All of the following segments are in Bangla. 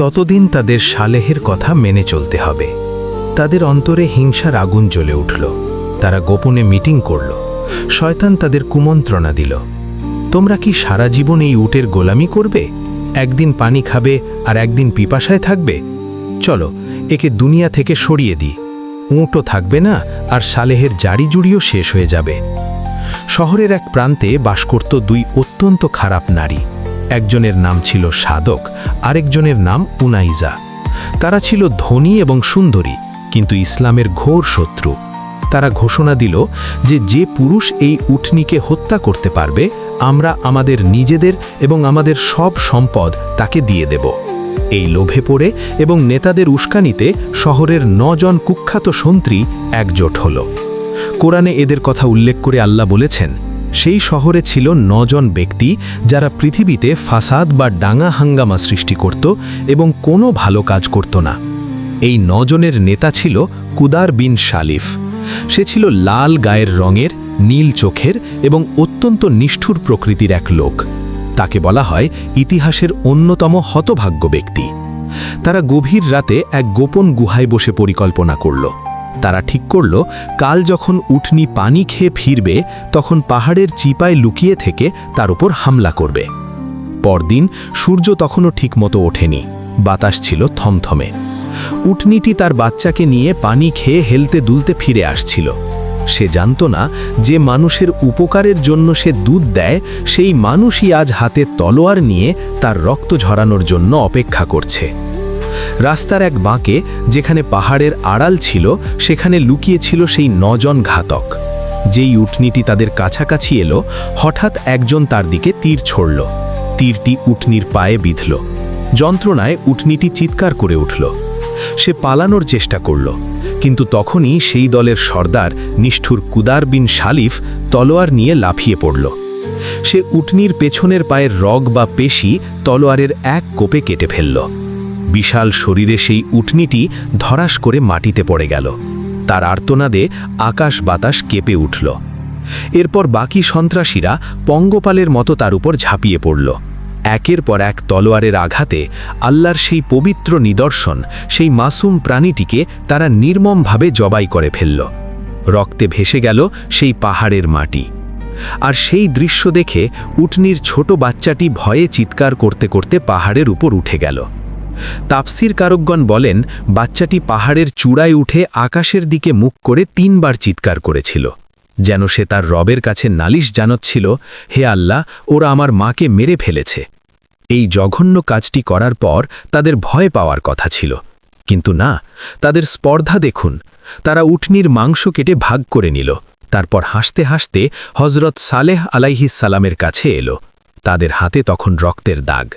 ততদিন তাদের সালেহের কথা মেনে চলতে হবে। তাদের অন্তরে হিংসার আগুন জ্বলে উঠল। তারা গোপনে মিটিং করল। শয়তান তাদের কুমন্ত্রণা দিল। তোমরা কি সারা জীবন এই উটের গোলামি করবে? একদিন পানি খাবে আর একদিন পিপাসায় থাকবে? চলো, একে দুনিয়া থেকে সরিয়ে দিই। উঁটও থাকবে না আর সালেহের জারি জুড়িও শেষ হয়ে যাবে। শহরের এক প্রান্তে বাস করত দুই অত্যন্ত খারাপ নারী। একজনের নাম ছিল সাধক আরেকজনের নাম উনাইজা। তারা ছিল ধনী এবং সুন্দরী, কিন্তু ইসলামের ঘোর শত্রু। তারা ঘোষণা দিল যে যে পুরুষ এই উটনিকে হত্যা করতে পারবে, আমরা আমাদের নিজেদের এবং আমাদের সব সম্পদ তাকে দিয়ে দেব। এই লোভে পড়ে এবং নেতাদের উস্কানিতে শহরের নজন কুখ্যাত সন্ত্রী একজোট হল। কোরআনে এদের কথা উল্লেখ করে আল্লাহ বলেছেন সেই শহরে ছিল নজন ব্যক্তি যারা পৃথিবীতে ফাসাদ বা ডাঙা হাঙ্গামা সৃষ্টি করত এবং কোনো ভালো কাজ করত না। এই নজনের নেতা ছিল কুদার বিন শালিফ। সে ছিল লাল গায়ের রঙের, নীল চোখের এবং অত্যন্ত নিষ্ঠুর প্রকৃতির এক লোক। তাকে বলা হয় ইতিহাসের অন্যতম হতভাগ্য ব্যক্তি। তারা গভীর রাতে এক গোপন গুহায় বসে পরিকল্পনা করল। তারা ঠিক করল, কাল যখন উঠনি পানি খেয়ে ফিরবে, তখন পাহাড়ের চিপায় লুকিয়ে থেকে তার উপর হামলা করবে। পরদিন সূর্য তখনও ঠিকমতো ওঠেনি, বাতাস ছিল থমথমে। উটনিটি তার বাচ্চাকে নিয়ে পানি খেয়ে হেলতে দুলতে ফিরে আসছিল। সে জানত না যে মানুষের উপকারের জন্য সে দুধ দেয়, সেই মানুষই আজ হাতে তলোয়ার নিয়ে তার রক্ত ঝরানোর জন্য অপেক্ষা করছে। রাস্তার এক বাঁকে যেখানে পাহাড়ের আড়াল ছিল, সেখানে লুকিয়েছিল সেই নজন ঘাতক। যেই উটনিটি তাদের কাছাকাছি এলো, হঠাৎ একজন তার দিকে তীর ছড়ল। তীরটি উটনির পায়ে বিঁধল। যন্ত্রণায় উটনিটি চিৎকার করে উঠল। সে পালানোর চেষ্টা করল, কিন্তু তখনই সেই দলের সর্দার নিষ্ঠুর কুদার বিন শালিফ তলোয়ার নিয়ে লাফিয়ে পড়ল। সে উটনির পেছনের পায়ের রগ বা পেশি তলোয়ারের এক কোপে কেটে ফেলল। বিশাল শরীরে সেই উটনিটি ধরাস করে মাটিতে পড়ে গেল। তার আর্তনাদে আকাশ বাতাস কেঁপে উঠল। এরপর বাকি সন্ত্রাসীরা পঙ্গপালের মতো তার উপর ঝাঁপিয়ে পড়ল। একের পর এক তলোয়ারের আঘাতে আল্লাহর সেই পবিত্র নিদর্শন, সেই মাসুম প্রাণীটিকে তারা নির্মমভাবে জবাই করে ফেলল। রক্তে ভেসে গেল সেই পাহাড়ের মাটি। আর সেই দৃশ্য দেখে উটনির ছোট বাচ্চাটি ভয়ে চিৎকার করতে করতে পাহাড়ের উপর উঠে গেল। তাপসির কারকগণ বলেন, বাচ্চাটি পাহাড়ের চূড়ায় উঠে আকাশের দিকে মুখ করে তিনবার চিৎকার করেছিল। যেন সে তার রবের কাছে নালিশ জানাচ্ছিল, হে আল্লাহ, ওরা আমার মাকে মেরে ফেলেছে। এই জঘন্য কাজটি করার পর তাদের ভয় পাওয়ার কথা ছিল। কিন্তু না, তাদের স্পর্ধা দেখুন। তারা উটনির মাংস কেটে ভাগ করে নিল। তারপর হাসতে হাসতে হজরত সালেহ আলাইহিস সালামের কাছে এলো। তাদের হাতে তখন রক্তের দাগ।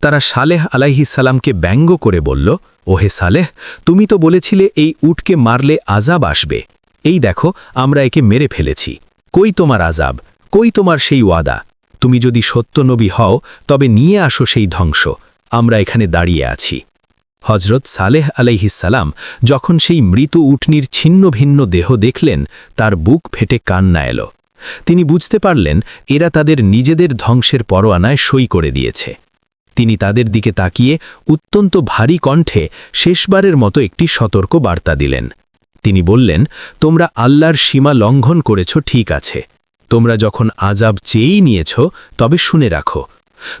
তারা সালেহ আলাইহিসাল্লামকে ব্যঙ্গ করে বলল, ওহে সালেহ, তুমি তো বলেছিলে এই উটকে মারলে আজাব আসবে। এই দেখো, আমরা একে মেরে ফেলেছি। কই তোমার আজাব কই তোমার সেই ওয়াদা? তুমি যদি সত্য নবী হও, তবে নিয়ে আসো সেই ধ্বংস। আমরা এখানে দাঁড়িয়ে আছি। হজরত সালেহ আলাইহিসাল্লাম যখন সেই মৃত উটনির ছিন্ন ভিন্ন দেহ দেখলেন, তার বুক ফেটে কান্না এলো। তিনি বুঝতে পারলেন, এরা তাদের নিজেদের ধ্বংসের পরোয়ানায় সই করে দিয়েছে। তিনি তাদের দিকে তাকিয়ে অত্যন্ত ভারী কণ্ঠে শেষবারের মতো একটি সতর্ক বার্তা দিলেন। তিনি বললেন, তোমরা আল্লাহর সীমা লঙ্ঘন করেছ, ঠিক আছে। তোমরা যখন আজাব চেয়েই নিয়েছ, তবে শুনে রাখো।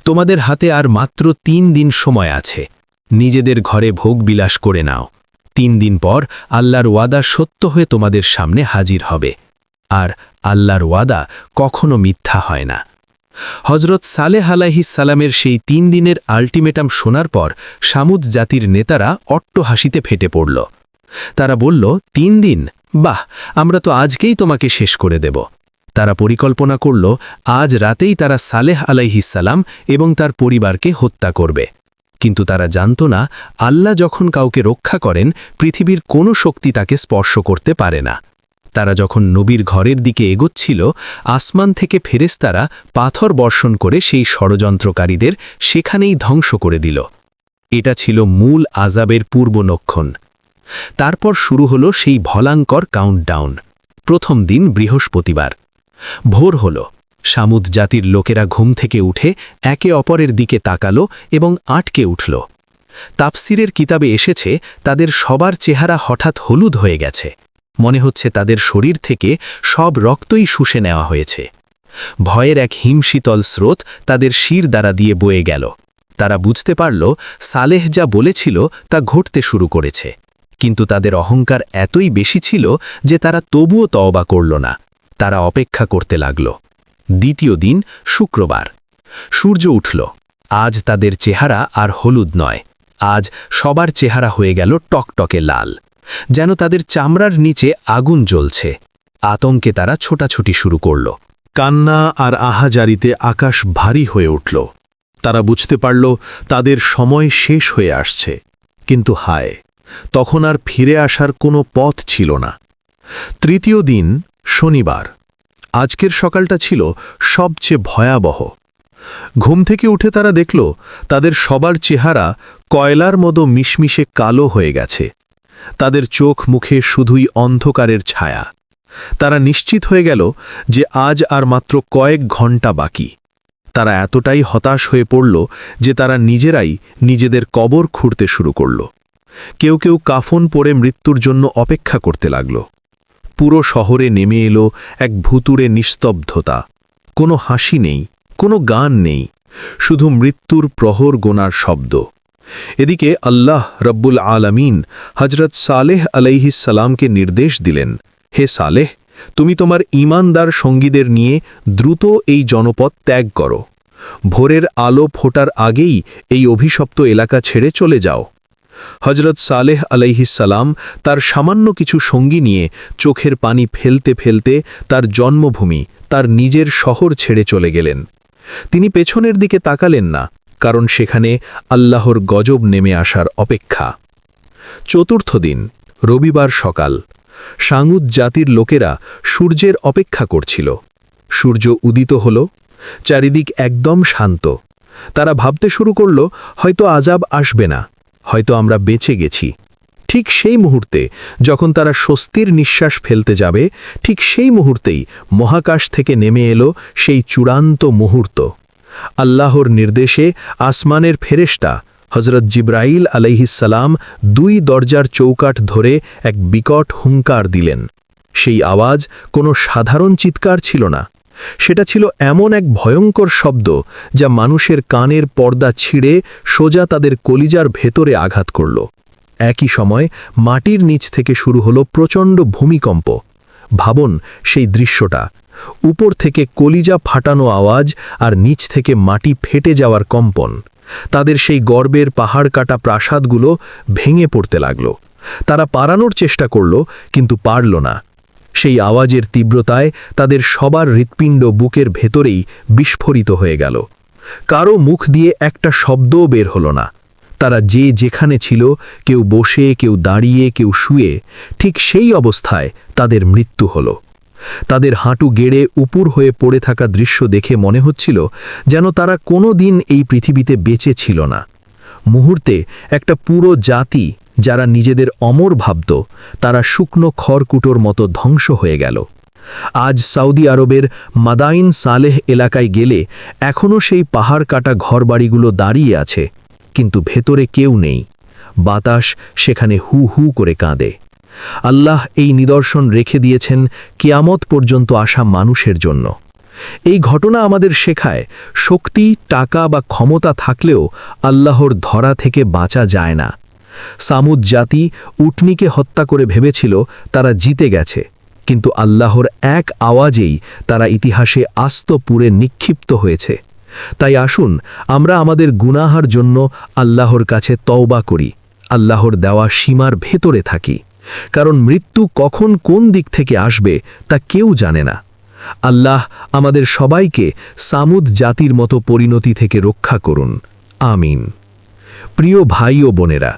তোমাদের হাতে আর মাত্র তিন দিন সময় আছে। নিজেদের ঘরে ভোগ বিলাস করে নাও। তিন দিন পর আল্লাহর ওয়াদা সত্য হয়ে তোমাদের সামনে হাজির হবে। আর আল্লাহর ওয়াদা কখনো মিথ্যা হয় না। হজরত সালেহ সালামের সেই তিন দিনের আল্টিমেটাম শোনার পর সামুদ জাতির নেতারা অট্ট হাসিতে ফেটে পড়ল। তারা বলল, তিন দিন? বাহ, আমরা তো আজকেই তোমাকে শেষ করে দেব। তারা পরিকল্পনা করল, আজ রাতেই তারা সালেহ আলাইহিসাল্লাম এবং তার পরিবারকে হত্যা করবে। কিন্তু তারা জানত না, আল্লাহ যখন কাউকে রক্ষা করেন, পৃথিবীর কোনো শক্তি তাকে স্পর্শ করতে পারে না। তারা যখন নবীর ঘরের দিকে এগোচ্ছিল, আসমান থেকে ফেরেস্তারা পাথর বর্ষণ করে সেই ষড়যন্ত্রকারীদের সেখানেই ধ্বংস করে দিল। এটা ছিল মূল আজাবের পূর্বনক্ষণ তারপর শুরু হলো সেই ভলাঙ্কর কাউন্টডাউন প্রথম দিন বৃহস্পতিবার। ভোর হল। সামুদ জাতির লোকেরা ঘুম থেকে উঠে একে অপরের দিকে তাকালো এবং আটকে উঠল। তাপসিরের কিতাবে এসেছে, তাদের সবার চেহারা হঠাৎ হলুদ হয়ে গেছে। মনে হচ্ছে তাদের শরীর থেকে সব রক্তই শুষে নেওয়া হয়েছে। ভয়ের এক হিমশীতল স্রোত তাদের শির দ্বারা দিয়ে বয়ে গেল। তারা বুঝতে পারল, সালেহ যা বলেছিল তা ঘটতে শুরু করেছে। কিন্তু তাদের অহংকার এতই বেশি ছিল যে তারা তবুও তওবা করল না। তারা অপেক্ষা করতে লাগল। দ্বিতীয় দিন, শুক্রবার। সূর্য উঠল। আজ তাদের চেহারা আর হলুদ নয়। আজ সবার চেহারা হয়ে গেল টকটকে লাল। যেন তাদের চামড়ার নিচে আগুন জ্বলছে। আতঙ্কে তারা ছোটাছুটি শুরু করল। কান্না আর আহাজারিতে আকাশ ভারী হয়ে উঠল। তারা বুঝতে পারল, তাদের সময় শেষ হয়ে আসছে। কিন্তু হায়, তখন আর ফিরে আসার কোনো পথ ছিল না। তৃতীয় দিন, শনিবার। আজকের সকালটা ছিল সবচেয়ে ভয়াবহ। ঘুম থেকে উঠে তারা দেখল, তাদের সবার চেহারা কয়লার মতো মিশমিশে কালো হয়ে গেছে। তাদের চোখ মুখে শুধুই অন্ধকারের ছায়া। তারা নিশ্চিত হয়ে গেল যে আজ আর মাত্র কয়েক ঘণ্টা বাকি। তারা এতটাই হতাশ হয়ে পড়ল যে তারা নিজেরাই নিজেদের কবর খুঁড়তে শুরু করল। কেউ কেউ কাফন পরে মৃত্যুর জন্য অপেক্ষা করতে লাগল। পুরো শহরে নেমে এলো এক ভুতুরে নিস্তব্ধতা। কোনো হাসি নেই, কোনো গান নেই, শুধু মৃত্যুর প্রহর গোনার শব্দ। এদিকে আল্লাহ রব্বুল আলামিন হজরত সালেহ আলাইহিসালামকে নির্দেশ দিলেন, হে সালেহ, তুমি তোমার ঈমানদার সঙ্গীদের নিয়ে দ্রুত এই জনপদ ত্যাগ করো। ভোরের আলো ফোটার আগেই এই অভিশপ্ত এলাকা ছেড়ে চলে যাও। হজরত সালেহ আলাইহিসালাম তার সামান্য কিছু সঙ্গী নিয়ে চোখের পানি ফেলতে ফেলতে তার জন্মভূমি, তার নিজের শহর ছেড়ে চলে গেলেন। তিনি পেছনের দিকে তাকালেন না কারণ সেখানে আল্লাহর গজব নেমে আসার অপেক্ষা। চতুর্থ দিন, রবিবার সকাল, সাঙ্গুদ জাতির লোকেরা সূর্যের অপেক্ষা করছিল। সূর্য উদিত হল, চারিদিক একদম শান্ত। তারা ভাবতে শুরু করল, হয়তো আজাব আসবে না, হয়তো আমরা বেঁচে গেছি। ঠিক সেই মুহূর্তে, যখন তারা স্বস্তির নিঃশ্বাস ফেলতে যাবে, ঠিক সেই মুহূর্তেই মহাকাশ থেকে নেমে এলো সেই চূড়ান্ত মুহূর্ত। আল্লাহর নির্দেশে আসমানের ফেরেশতা হজরত জিব্রাইল আলাইহিসালাম দুই দরজার চৌকাঠ ধরে এক বিকট হুঙ্কার দিলেন। সেই আওয়াজ কোনো সাধারণ চিৎকার ছিল না। সেটা ছিল এমন এক ভয়ঙ্কর শব্দ যা মানুষের কানের পর্দা ছিঁড়ে সোজা তাদের কলিজার ভেতরে আঘাত করল। একই সময় মাটির নিচ থেকে শুরু হলো প্রচণ্ড ভূমিকম্প। ভাবন সেই দৃশ্যটা। উপর থেকে কলিজা ফাটানো আওয়াজ আর নিচ থেকে মাটি ফেটে যাওয়ার কম্পন। তাদের সেই গর্বের পাহাড় কাটা প্রাসাদগুলো ভেঙে পড়তে লাগল। তারা পারানোর চেষ্টা করল, কিন্তু পারল না। সেই আওয়াজের তীব্রতায় তাদের সবার হৃৎপিণ্ড বুকের ভেতরেই বিস্ফোরিত হয়ে গেল। কারও মুখ দিয়ে একটা শব্দও বের হলো না। তারা যে যেখানে ছিল, কেউ বসে, কেউ দাঁড়িয়ে, কেউ শুয়ে, ঠিক সেই অবস্থায় তাদের মৃত্যু হলো। তাদের হাঁটু গেড়ে উপুর হয়ে পড়ে থাকা দৃশ্য দেখে মনে হচ্ছিল যেন তারা কোনো দিন এই পৃথিবীতে বেঁচে ছিল না। মুহূর্তে একটা পুরো জাতি, যারা নিজেদের অমর ভাবত, তারা শুকনো খড়কুটোর মতো ধ্বংস হয়ে গেল। আজ সৌদি আরবের মাদাইন সালেহ এলাকায় গেলে এখনও সেই পাহাড় কাটা ঘরবাড়িগুলো দাঁড়িয়ে আছে, কিন্তু ভেতরে কেউ নেই। বাতাস সেখানে হু হু করে কাঁদে। আল্লাহ এই নিদর্শন রেখে দিয়েছেন কেয়ামত পর্যন্ত আসা মানুষের জন্য। এই ঘটনা আমাদের শেখায় শক্তি, টাকা বা ক্ষমতা থাকলেও আল্লাহর ধরা থেকে বাঁচা যায় না। সামুদ জাতি উটনিকে হত্যা করে ভেবেছিল তারা জিতে গেছে, কিন্তু আল্লাহর এক আওয়াজেই তারা ইতিহাসে আস্ত পুরে নিক্ষিপ্ত হয়েছে। তাই আসুন, আমরা আমাদের গুনাহার জন্য আল্লাহর কাছে তওবা করি, আল্লাহর দেওয়া সীমার ভেতরে থাকি। কারণ মৃত্যু কখন কোন দিক থেকে আসবে তা কেউ জানে না। আল্লাহ আমাদের সবাইকে সামুদ জাতির মতো পরিণতি থেকে রক্ষা করুন। আমিন। প্রিয় ভাই ও বোনেরা,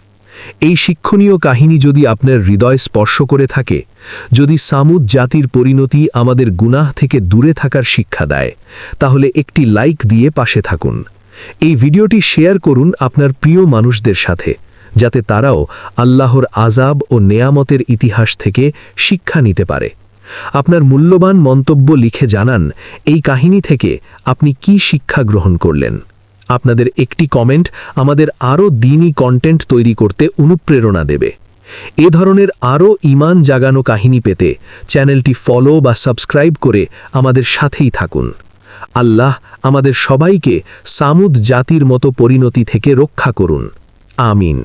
এই শিক্ষণীয় কাহিনী যদি আপনার হৃদয় স্পর্শ করে থাকে, যদি সামুদ জাতির পরিণতি আমাদের গুনাহ থেকে দূরে থাকার শিক্ষা দেয়, তাহলে একটি লাইক দিয়ে পাশে থাকুন। এই ভিডিওটি শেয়ার করুন আপনার প্রিয় মানুষদের সাথে। যাতে তারাও আল্লাহর আজাব ও নেয়ামতের ইতিহাস থেকে শিক্ষা নিতে পারে। আপনার মূল্যবান মন্তব্য লিখে জানান, এই কাহিনী থেকে আপনি কি শিক্ষা গ্রহণ করলেন? আপনাদের একটি কমেন্ট আমাদের আরও দিনই কন্টেন্ট তৈরি করতে অনুপ্রেরণা দেবে। এ ধরনের আরও ইমান জাগানো কাহিনী পেতে চ্যানেলটি ফলো বা সাবস্ক্রাইব করে আমাদের সাথেই থাকুন। আল্লাহ আমাদের সবাইকে সামুদ জাতির মতো পরিণতি থেকে রক্ষা করুন। আমিন।